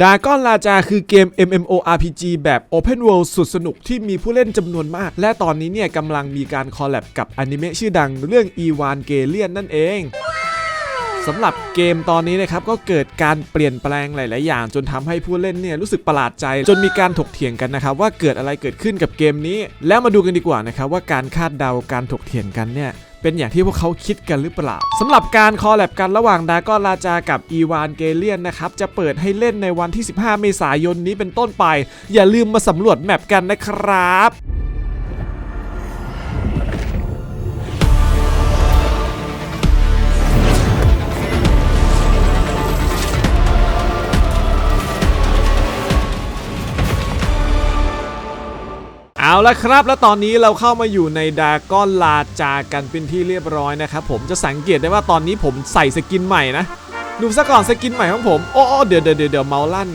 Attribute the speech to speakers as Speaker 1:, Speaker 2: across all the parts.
Speaker 1: ดากอนลาจาคือเกม MMORPG แบบ Open World สุดสนุกที่มีผู้เล่นจำนวนมาก และตอนนี้เนี่ยกำลังมีการคอลแลบกับอนิเมะชื่อดังเรื่อง e v a n g e l i o n นั่นเองสำหรับเกมตอนนี้นะครับก็เกิดการเปลี่ยนแปลงหลาย ๆ อย่าง จนทำให้ผู้เล่นเนี่ยรู้สึกประหลาดใจ จนมีการถกเถียงกันนะครับว่าเกิดอะไรเกิดขึ้นกับเกมนี้ แล้วมาดูกันดีกว่านะครับว่าการคาดเดาการถกเถียงกันเนี่ย เป็นอย่างที่พวกเขาคิดกันหรือเปล่าสำหรับการคอลแลบกันระหว่างดากอนราจากับอีวานเกเลียนนะครับจะเปิดให้เล่นในวันที่ 15 เมษายนนี้เป็นต้นไป อย่าลืมมาสำรวจแมปกันนะครับ ละครับ แล้วตอนนี้เราเข้ามาอยู่ในดากอนลาจากันเป็นที่เรียบร้อยนะครับผมจะสังเกตได้ว่าตอนนี้ผมใส่สกินใหม่นะ ดูซะก่อนสกินใหม่ของผมโอ้เดี๋ยวเดี๋ยวเดี๋ยวเดี๋ยวเมาลั่น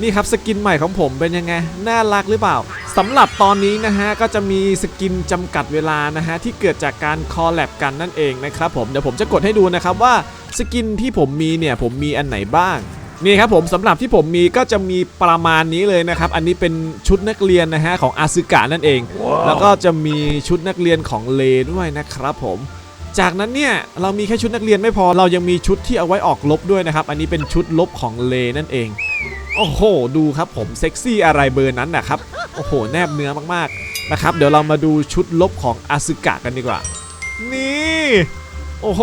Speaker 1: นี่ครับสกินใหม่ของผมเป็นยังไง น่ารักหรือเปล่าสำหรับตอนนี้นะฮะ ก็จะมีสกินจำกัดเวลานะฮะ ที่เกิดจากการคอลแลบกันนั่นเองนะครับผม เดี๋ยวผมจะกดให้ดูนะครับว่าสกินที่ผมมีเนี่ย ผมมีอันไหนบ้าง นี่ครับผมสำหรับที่ผมมีก็จะมีประมาณนี้เลยนะครับ อันนี้เป็นชุดนักเรียนนะฮะของอาซึกะนั่นเอง แล้วก็จะมีชุดนักเรียนของเลด้วยนะครับผม จากนั้นเนี่ยเรามีแค่ชุดนักเรียนไม่พอเรายังมีชุดที่เอาไว้ออกลบด้วยนะครับ อันนี้เป็นชุดลบของเลนั่นเอง โอ้โห ดูครับผมเซ็กซี่อะไรเบอร์นั้นนะครับ โอ้โห แนบเนื้อมากๆนะครับ เดี๋ยวเรามาดูชุดลบของอาซึกะกันดีกว่า นี่ โอ้โห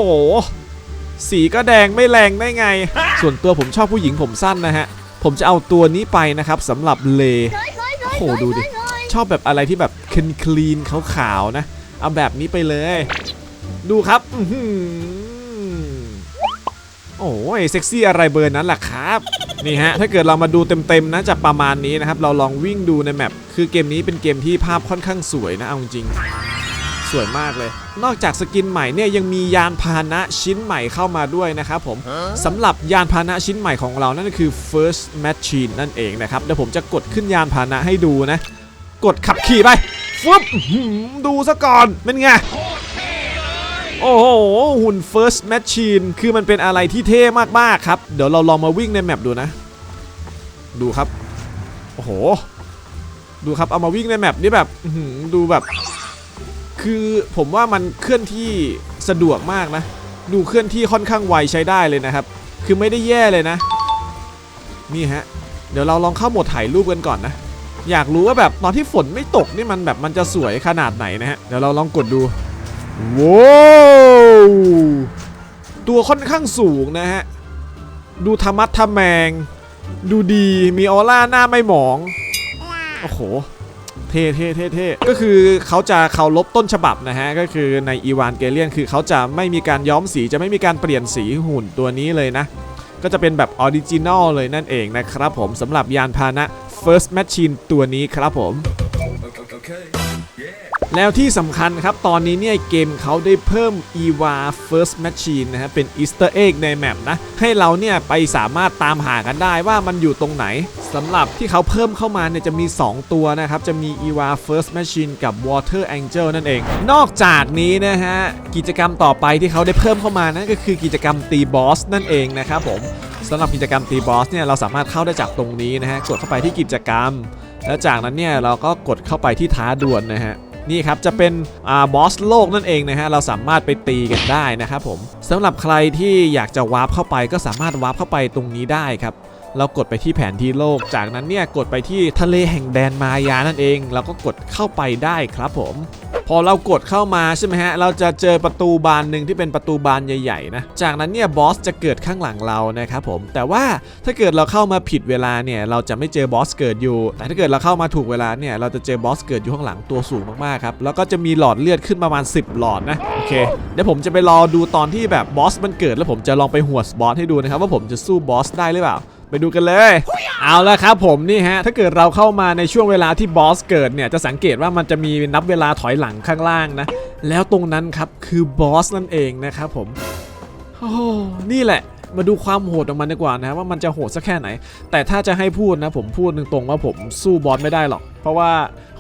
Speaker 1: สีก็แดงไม่แรงได้ไง ส่วนตัวผมชอบผู้หญิงผมสั้นนะฮะ ผมจะเอาตัวนี้ไปนะครับสำหรับเลโอ้โหดูดิ ชอบแบบอะไรที่แบบคลีนคลีนขาวๆนะ เอาแบบนี้ไปเลย ดูครับโอ้ยเซ็กซี่อะไรเบอร์นั้นล่ะครับ นี่ฮะ ถ้าเกิดเรามาดูเต็มๆนะจะประมาณนี้นะครับ เราลองวิ่งดูในแมปคือเกมนี้เป็นเกมที่ภาพค่อนข้างสวยนะเอาจริง สวยมากเลย นอกจากสกินใหม่เนี่ยยังมียานพาหนะชิ้นใหม่เข้ามาด้วยนะครับผมสำหรับยานพาหนะชิ้นใหม่ของเรานั่นก็คือ first machine นั่นเองนะครับเดี๋ยวผมจะกดขึ้นยานพาหนะให้ดูนะ กดขับขี่ไปฟึบอื้อหือดูซะก่อนเป็นไงโอ้โห หุ่น first machine คือมันเป็นอะไรที่เท่มาก ๆ ครับ เดี๋ยวเราลองมาวิ่งในแมปดูนะ ดูครับ โอ้โห ดูครับ เอามาวิ่งในแมปนี่แบบอื้อหือดูแบบ คือผมว่ามันเคลื่อนที่สะดวกมากนะ ดูเคลื่อนที่ค่อนข้างไวใช้ได้เลยนะครับ คือไม่ได้แย่เลยนะ นี่ฮะ เดี๋ยวเราลองเข้าโหมดถ่ายรูปกันก่อนนะ อยากรู้ว่าแบบตอนที่ฝนไม่ตกนี่มันแบบมันจะสวยขนาดไหนนะฮะ เดี๋ยวเราลองกดดูว้าวตัวค่อนข้างสูงนะฮะ ดูธรรมัดทะแมง ดูดี มีออร่าหน้าไม่หมอง โอ้โห เท่เท่เท่เท่ก็คือเขาจะเคารพต้นฉบับนะฮะ ก็คือในอีวานเกเลียนคือเขาจะไม่มีการย้อมสีจะไม่มีการเปลี่ยนสีหุ่นตัวนี้เลยนะ ก็จะเป็นแบบออริจินอลเลยนั่นเองนะครับผมสำหรับยานพาหนะ First Machine ตัวนี้ครับผม แล้วที่สำคัญครับ ตอนนี้เนี่ยเกมเขาได้เพิ่ม EVA First Machine นะฮะเป็น Easter Egg ในแมปนะ ให้เราเนี่ยไปสามารถตามหากันได้ว่ามันอยู่ตรงไหนสำหรับที่เขาเพิ่มเข้ามาเนี่ยจะมี 2 ตัวนะครับ จะมี EVA First Machine กับ Water Angel นั่นเอง นอกจากนี้นะฮะ กิจกรรมต่อไปที่เขาได้เพิ่มเข้ามานั่นก็คือกิจกรรมตีบอสนั่นเองนะครับผมสำหรับกิจกรรมตีบอสเนี่ยเราสามารถเข้าได้จากตรงนี้นะฮะกดเข้าไปที่กิจกรรม แล้วจากนั้นเนี่ยเราก็กดเข้าไปที่ท้าดวลนะฮะ นี่ครับจะเป็นอบอสโลกนั่นเองนะฮะเราสามารถไปตีกันได้นะครับผมสำหรับใครที่อยากจะวาร์ปเข้าไปก็สามารถวาร์ปเข้าไปตรงนี้ได้ครับ เรากดไปที่แผนที่โลก จากนั้นเนี่ยกดไปที่ทะเลแห่งแดนมายานั่นเอง เราก็กดเข้าไปได้ครับผมพอเรากดเข้ามาใช่ไหมฮะ เราจะเจอประตูบานหนึ่งที่เป็นประตูบานใหญ่ๆนะ จากนั้นเนี่ยบอสจะเกิดข้างหลังเรานะครับผม แต่ว่าถ้าเกิดเราเข้ามาผิดเวลาเนี่ยเราจะไม่เจอบอสเกิดอยู่ แต่ถ้าเกิดเราเข้ามาถูกเวลาเนี่ยเราจะเจอบอสเกิดอยู่ข้างหลังตัวสูงมากๆครับ แล้วก็จะมีหลอดเลือดขึ้นประมาณ 10 หลอดนะ โอเค เดี๋ยวผมจะไปรอดูตอนที่แบบบอสมันเกิดแล้วผมจะลองไปหัวบอสให้ดูนะครับว่าผมจะสู้บอสได้หรือเปล่า ไปดูกันเลย เอาละครับผมนี่ฮะ ถ้าเกิดเราเข้ามาในช่วงเวลาที่บอสเกิดเนี่ย จะสังเกตว่ามันจะมีนับเวลาถอยหลังข้างล่างนะ แล้วตรงนั้นครับคือบอสนั่นเองนะครับผม โอ้โหนี่แหละมาดูความโหดของมันดีกว่านะว่ามันจะโหดสักแค่ไหน แต่ถ้าจะให้พูดนะผมพูดตรงๆว่าผมสู้บอสไม่ได้หรอก เพราะว่า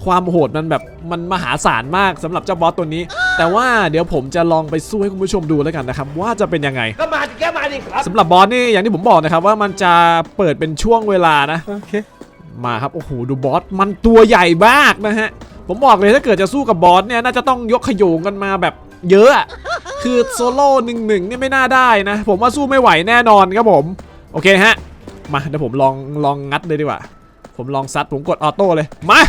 Speaker 1: ความโหดมันแบบมันมหาศาลมากสำหรับเจ้าบอสตัวนี้ แต่ว่าเดี๋ยวผมจะลองไปสู้ให้คุณผู้ชมดูแล้วกันนะครับ ว่าจะเป็นยังไง
Speaker 2: ก็มาดิแกมาดิครับ
Speaker 1: สำหรับบอสนี่อย่างที่ผมบอกนะครับว่ามันจะเปิดเป็นช่วงเวลานะ
Speaker 2: โอเค
Speaker 1: มาครับโอ้โหดูบอสมันตัวใหญ่มากนะฮะผมบอกเลยถ้าเกิดจะสู้กับบอสเนี่ยน่าจะต้องยกขโยงกันมาแบบเยอะอะ คือโซโล่หนึ่งหนึ่งเนี่ยไม่น่าได้นะ ผมว่าสู้ไม่ไหวแน่นอนครับผม โอเคฮะ มาเดี๋ยวผมลองลองงัดเลยดีกว่า ผมลองซัดผมกดออโต้เลย มา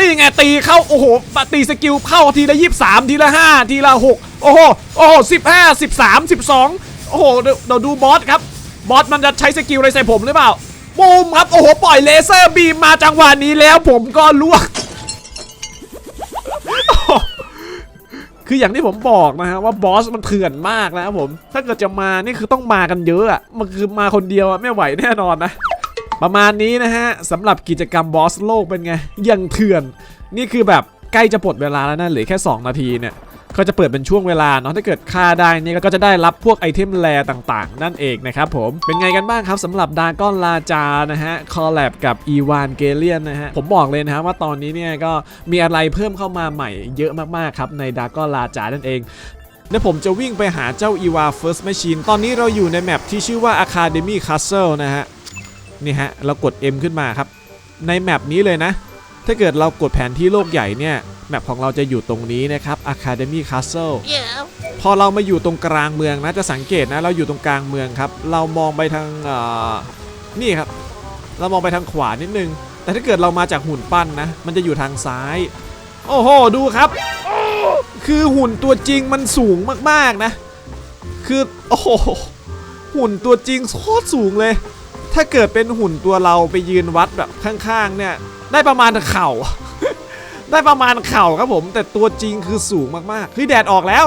Speaker 1: นี่ไงตีเข้าโอ้โหตีสกิลเข้าทีละยี่สามทีละห้าทีละหกโอ้โหโอ้โหสิบห้าสิบสามสิบสองโอ้โหเดี๋ยวเดี๋ยวดูบอสครับบอสมันจะใช้สกิลอะไรใส่ผมหรือเปล่าบูมครับโอ้โหปล่อยเลเซอร์บีมมาจังหวะนี้แล้วผมก็ล่วงคืออย่างที่ผมบอกนะฮะว่าบอสมันเถื่อนมากนะครับผม ถ้าเกิดจะมานี่คือต้องมากันเยอะอะมันคือมาคนเดียวอะไม่ไหวแน่นอนนะ ประมาณนี้นะฮะสำหรับกิจกรรมบอสโลกเป็นไง ยังเถื่อน นี่คือแบบใกล้จะปลดเวลาแล้วนะเหลือแค่ 2 นาทีเนี่ยเขาจะเปิดเป็นช่วงเวลาเนาะถ้าเกิดฆ่าได้นี่ก็จะได้รับพวกไอเทมแรต่างๆ นั่นเองนะครับผมเป็นไงกันบ้างครับสำหรับดากอนลาจานะฮะคอลแลบกับอีวานเกเลียนนะฮะผมบอกเลยนะฮะว่าตอนนี้เนี่ยก็มีอะไรเพิ่มเข้ามาใหม่เยอะมากๆครับในดากอนลาจานั่นเองเดี๋ยวผมจะวิ่งไปหาเจ้า e v a First Machine ตอนนี้เราอยู่ในแมปที่ชื่อว่า Academy Castle นะฮะ นี่ฮะเรากด M ขึ้นมาครับ ในแมปนี้เลยนะ ถ้าเกิดเรากดแผนที่โลกใหญ่เนี่ยแมปของเราจะอยู่ตรงนี้นะครับ Academy Castle พอเรามาอยู่ตรงกลางเมืองนะจะสังเกตนะเราอยู่ตรงกลางเมืองครับ เรามองไปทางเอ่อนี่ครับ เรามองไปทางขวานิดนึง แต่ถ้าเกิดเรามาจากหุ่นปั้นนะ มันจะอยู่ทางซ้าย โอ้โห ดูครับ คือหุ่นตัวจริงมันสูงมากๆนะ คือ โอ้โห หุ่นตัวจริงโคตรสูงเลย ถ้าเกิดเป็นหุ่นตัวเราไปยืนวัดแบบข้างๆเนี่ย ได้ประมาณเข่า ได้ประมาณเข่าครับผม แต่ตัวจริงคือสูงมากๆเฮ้ยแดดออกแล้ว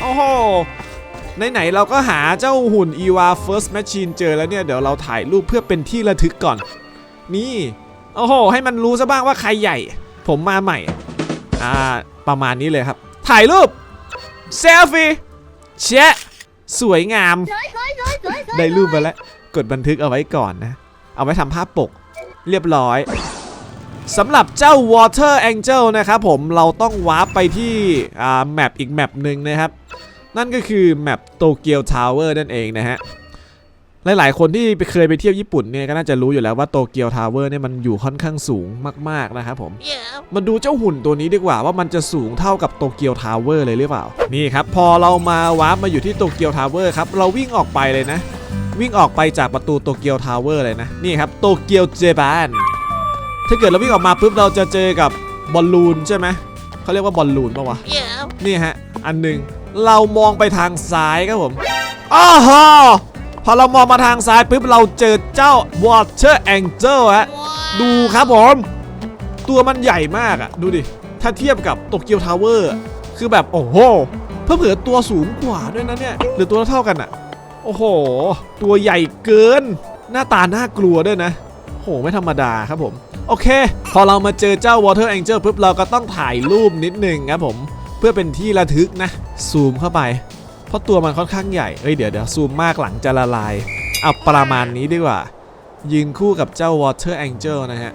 Speaker 1: โอ้โหไหนๆเราก็หาเจ้าหุ่น EVA First Machine เจอแล้วเนี่ย เดี๋ยวเราถ่ายรูปเพื่อเป็นที่ระทึกก่อน นี่ โอ้โห ให้มันรู้ซะบ้างว่าใครใหญ่ ผมมาใหม่ อ่า ประมาณนี้เลยครับ ถ่ายรูป เซลฟี่แชะสวยงาม ได้รูปมาแล้ว กดบันทึกเอาไว้ก่อนนะ เอาไว้ทำภาพปกเรียบร้อยสำหรับเจ้า Water Angel นะครับผมเราต้องวาร์ปไปที่อ่าแมปอีกแมปหนึ่งนะครับ นั่นก็คือแมปโตเกียวทาวเวอร์นั่นเองนะฮะหลายๆ คนที่ไปเคยไปเที่ยวญี่ปุ่นเนี่ยก็น่าจะรู้อยู่แล้วว่าโตเกียวทาวเวอร์เนี่ยมันอยู่ค่อนข้างสูงมากๆนะครับผมมาดูเจ้าหุ่นตัวนี้ดีกว่าว่ามันจะสูงเท่ากับโตเกียวทาวเวอร์เลยหรือเปล่า นี่ครับ พอเรามาวาร์ปมาอยู่ที่โตเกียวทาวเวอร์ครับ เราวิ่งออกไปเลยนะ วิ่งออกไปจากประตูโตเกียวทาวเวอร์เลยนะ นี่ครับโตเกียวเจแปนถ้าเกิดเราวิ่งออกมาปุ๊บเราจะเจอกับบอลลูนใช่ไหมเขาเรียกว่าบอลลูนปะวะนี่ฮะ อันหนึ่งเรามองไปทางซ้ายครับผมอ้าวฮะพอเรามองมาทางซ้ายปุ๊บเราเจอเจ้า Water Angel ฮะดูครับผม ตัวมันใหญ่มากอะดูดิ ถ้าเทียบกับโตเกียวทาวเวอร์คือแบบ โอ้โหเพื่อเผื่อตัวสูงกว่าด้วยนะเนี่ย หรือตัวเท่ากันอะ โอ้โห ตัวใหญ่เกิน หน้าตาน่ากลัวด้วยนะโหไม่ธรรมดาครับผม โอเค พอเรามาเจอเจ้า Water Angel ปุ๊บเราก็ต้องถ่ายรูปนิดนึงครับผม เพื่อเป็นที่ระทึกนะ ซูมเข้าไป เพราะตัวมันค่อนข้างใหญ่เอ้ยเดี๋ยวเดี๋ยวซูมมากหลังจะละลายเอาประมาณนี้ดีกว่า ยืนคู่กับเจ้า Water Angel นะฮะ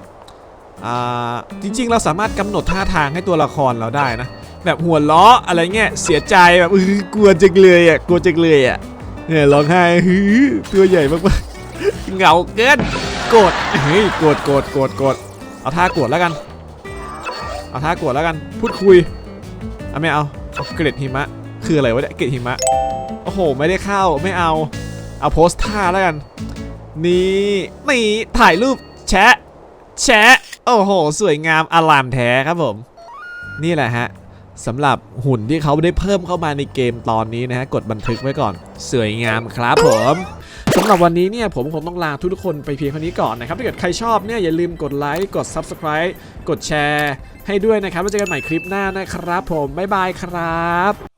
Speaker 1: อ่าจริงๆ เราสามารถกำหนดท่าทางให้ตัวละครเราได้นะ แบบหัวล้ออะไรเงี้ยเสียใจแบบอือกลัวจังเลยอะกลัวจังเลยอะ เนี่ยร้องไห้ฮือตัวใหญ่มากๆเหงาเกินโกรธเฮ้ยโกรธโกรธโกรธโกรธเอาท่าโกรธแล้วกัน เอาท่าโกรธแล้วกัน พูดคุยเอาไม่เอาเอาเกล็ดหิมะ คืออะไรวะเนี่ยเกล็ดหิมะโอ้โห ไม่ได้เข้าไม่เอา เอาโพสท่าแล้วกัน นี่นี่ถ่ายรูปแชะแชะโอ้โห สวยงามอลามแท้ครับผม นี่แหละฮะ สำหรับหุ่นที่เขาได้เพิ่มเข้ามาในเกมตอนนี้นะฮะ กดบันทึกไว้ก่อน สวยงามครับผมสำหรับวันนี้เนี่ยผมคงต้องลาทุกคนไปเพียงเท่านี้ก่อนนะครับ ถ้าเกิดใครชอบเนี่ยอย่าลืมกดไลค์กด Subscribe กดแชร์ ให้ด้วยนะครับแล้วเจอกันใหม่คลิปหน้านะครับผม บ๊ายบายครับ